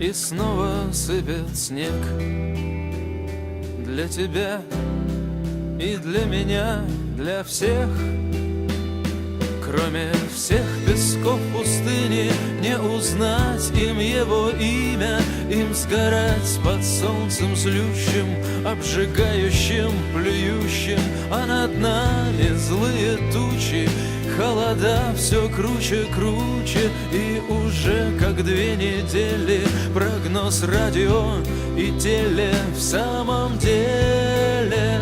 И снова сыпет снег. Для тебя и для меня, для всех. Кроме всех песков пустыни Не узнать им его имя Им сгорать под солнцем злющим Обжигающим, плюющим А над нами злые тучи Холода все круче, круче. И уже как две недели Прогноз радио и теле В самом деле.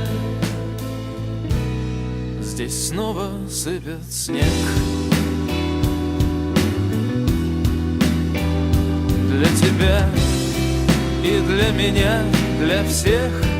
Здесь снова сыпет снег. Для тебя и для меня, для всех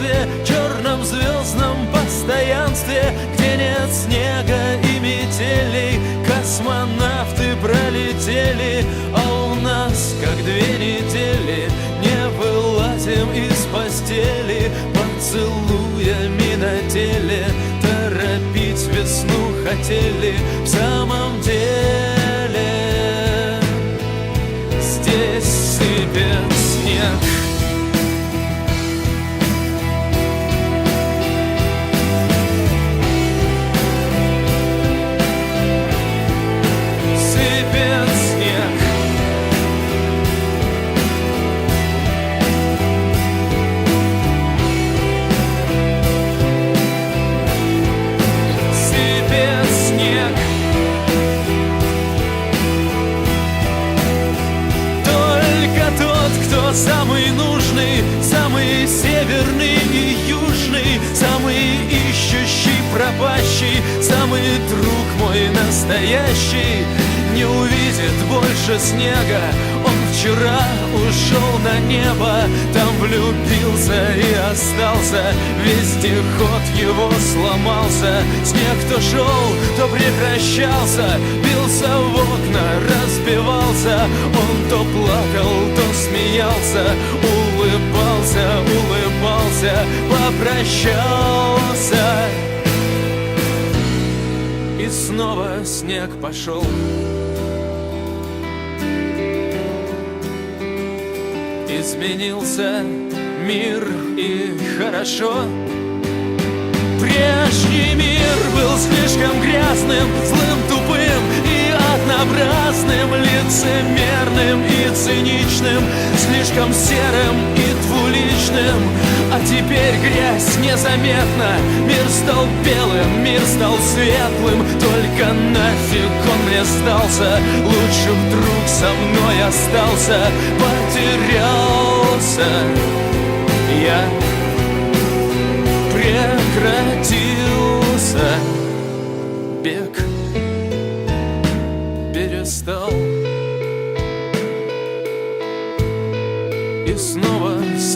пространстве, черном звездном постоянстве, где нет снега и метелей, космонавты пролетели, а у нас как две недели не вылазим из постели, поцелуями на теле, торопить весну хотели самый нужный Самый северный и южный Самый ищущий, пропащий Самый друг мой настоящий. Не увидит больше снега Он вчера ушел на небо Там влюбился и остался Вездеход его сломался. Снег то шел, то прекращался Бился в окна, разбивался Он то плакал, то смеялся. Улыбался, улыбался Попрощался. И снова снег пошел. Изменился мир и хорошо. Прежний мир был слишком грязным, злым, и однообразным Лицемерным и циничным, слишком серым и двуличным. А теперь грязь незаметна, мир стал белым, мир стал светлым. Только нафиг он мне сдался, лучше вдруг со мной остался. Потерялся. Я прекратился. Бег перестал. И снова